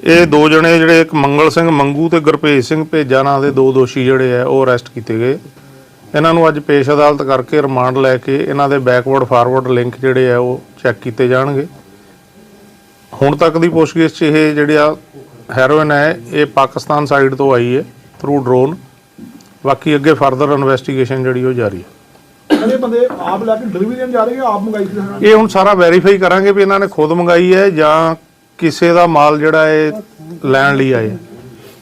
ਇਹ ਦੋ ਜਣੇ ਜਿਹੜੇ ਇੱਕ ਮੰਗਲ ਸਿੰਘ ਮੰਗੂ ਤੇ ਗੁਰਭੇਜ ਸਿੰਘ ਭੇਜਾ ਨਾਂ ਦੇ ਦੋ ਦੋਸ਼ੀ ਜਿਹੜੇ ਆ ਉਹ ਅਰੈਸਟ ਕੀਤੇ ਗਏ। ਇਹਨਾਂ ਨੂੰ ਅੱਜ ਪੇਸ਼ ਅਦਾਲਤ ਕਰਕੇ ਰਿਮਾਂਡ ਲੈ ਕੇ ਇਹਨਾਂ ਦੇ ਬੈਕਵਰਡ ਫਾਰਵਰਡ ਲਿੰਕ ਜਿਹੜੇ ਆ ਉਹ ਚੈੱਕ ਕੀਤੇ ਜਾਣਗੇ। ਹੁਣ ਤੱਕ ਦੀ ਪੁੱਛਗਿੱਛ 'ਚ ਇਹ ਜਿਹੜਾ ਹੈਰੋਇਨ ਹੈ ਇਹ ਪਾਕਿਸਤਾਨ ਸਾਈਡ ਤੋਂ ਆਈ ਹੈ ਥਰੂ ਡਰੋਨ ਬਾਕੀ ਅੱਗੇ ਫਰਦਰ ਇਨਵੈਸਟੀਗੇਸ਼ਨ ਜਿਹੜੀ ਉਹ ਜਾਰੀ ਹੈ। ਕਹਿੰਦੇ ਬੰਦੇ ਆਪ ਲੈ ਕੇ ਡਿਲੀਵਰੀ ਦੇਣ ਜਾ ਰਹੇ ਕਿ ਆਪ ਮੰਗਾਈ ਸੀ? ਇਹ ਹੁਣ ਸਾਰਾ ਵੈਰੀਫਾਈ ਕਰਾਂਗੇ ਵੀ ਇਹਨਾਂ ਨੇ ਖੁਦ ਮੰਗਾਈ ਹੈ ਜਾਂ ਕਿਸੇ ਦਾ ਮਾਲ ਜਿਹੜਾ ਇਹ ਲੈਣ ਲਈ ਆਏ।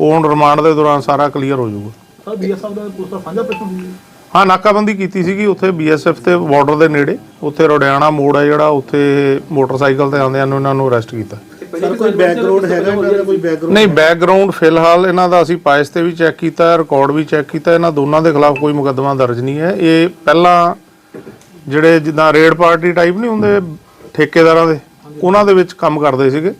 ਉਹ ਹੁਣ ਰਿਮਾਂਡ ਦੇ ਦੌਰਾਨ ਸਾਰਾ ਕਲੀਅਰ ਹੋ ਜਾਊਗਾ। ਸਰ ਬੀਐਸਐਫ ਦਾ ਪੁਲਿਸ ਦਾ ਸਾਂਝਾ ਪ੍ਰਸ਼ਨ ਸੀ ਹਾਂ? ਨਾਕਾਬੰਦੀ ਕੀਤੀ ਸੀਗੀ ਉੱਥੇ ਬੀਐਸਐਫ ਤੇ ਬਾਰਡਰ ਦੇ ਨੇੜੇ। ਉੱਥੇ ਰੋਡਿਆਣਾ ਮੋੜ ਹੈ ਜਿਹੜਾ ਉੱਥੇ ਮੋਟਰਸਾਈਕਲ ਤੇ ਆਉਂਦਿਆਂ ਨੂੰ ਇਹਨਾਂ ਨੂੰ ਅਰੈਸਟ ਕੀਤਾ। ਸਰ ਕੋਈ ਬੈਕਗ੍ਰਾਉਂਡ ਹੈਗਾ ਇਹਨਾਂ ਦਾ ਕੋਈ ਬੈਕਗ੍ਰਾਉਂਡ ਨਹੀਂ ਬੈਕਗ੍ਰਾਉਂਡ ਫਿਲਹਾਲ ਇਹਨਾਂ ਦਾ ਅਸੀਂ ਪਾਇਸ ਤੇ ਵੀ ਚੈੱਕ ਕੀਤਾ ਰਿਕਾਰਡ ਵੀ ਚੈੱਕ ਕੀਤਾ। ਇਹਨਾਂ ਦੋਨਾਂ ਦੇ ਖਿਲਾਫ ਕੋਈ ਮੁਕੱਦਮਾ ਦਰਜ ਨਹੀਂ ਹੈ। ਇਹ ਪਹਿਲਾਂ ਜਿਹੜੇ ਜਿੱਦਾਂ ਰੇਡ ਪਾਰਟੀ ਟਾਈਪ ਨਹੀਂ ਹੁੰਦੇ ਠੇਕੇਦਾਰਾਂ ਦੇ ਉਹਨਾਂ ਦੇ ਵਿੱਚ ਕੰਮ ਕਰਦੇ ਸੀਗੇ।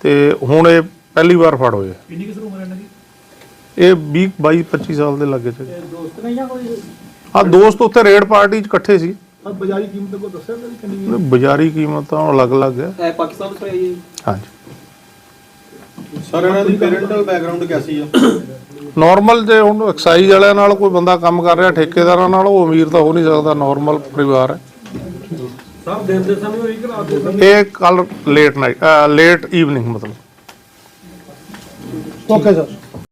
ਤੇ ਹੁਣ ਇਹ ਪਹਿਲੀ ਵਾਰ ਫੜ ਹੋਏ ਆ। ਕਿੰਨੀ ਕਿਸ ਉਮਰ ਇਹਨਾਂ ਦੀ? ਇਹ 20 22 25 ਸਾਲ ਦੇ ਲੱਗੇ ਸੀ। ਦੋਸਤ ਨਹੀਂ ਜਾਂ ਕੋਈ ਹਾਂ ਦੋਸਤ ਉੱਥੇ ਰੇਡ ਪਾਰਟੀ 'ਚ ਇਕੱਠੇ ਸੀ। ਸਰ ਬਾਜ਼ਾਰੀ ਕੀਮਤ ਕੋ ਦੱਸਿਆ ਕਿ ਕਿੰਨੀ ਹੈ ਬਾਜ਼ਾਰੀ ਕੀਮਤ ਤਾਂ ਅਲੱਗ-ਅਲੱਗ ਹੈ। ਹੈ ਪਾਕਿਸਤਾਨ ਤੋਂ ਆਈ ਹੈ ਹਾਂਜੀ। ਸਰ ਇਹਨਾਂ ਦੀ ਪੇਰੈਂਟਲ ਬੈਕਗ੍ਰਾਉਂਡ ਕੈਸੀ ਆ? ਨਾਰਮਲ ਜੇ ਹੁਣ ਐਕਸਾਈਜ਼ ਵਾਲਿਆਂ ਨਾਲ ਕੋਈ ਬੰਦਾ ਕੰਮ ਕਰ ਰਿਹਾ ਠੇਕੇਦਾਰਾਂ ਨਾਲ ਉਹ ਅਮੀਰ ਤਾਂ ਹੋ ਨਹੀਂ ਸਕਦਾ ਨਾਰਮਲ ਪਰਿਵਾਰ ਹੈ। ਸਰ ਦਿਨ ਦੇ ਸਮੇਂ ਹੋਈ ਕਿ ਰਾਤ ਦੇ ਸਮੇਂ? ਇਹ ਕੱਲ ਲੇਟ ਨਾਈਟ ਲੇਟ ਈਵਨਿੰਗ ਮਤਲਬ। Okay sir.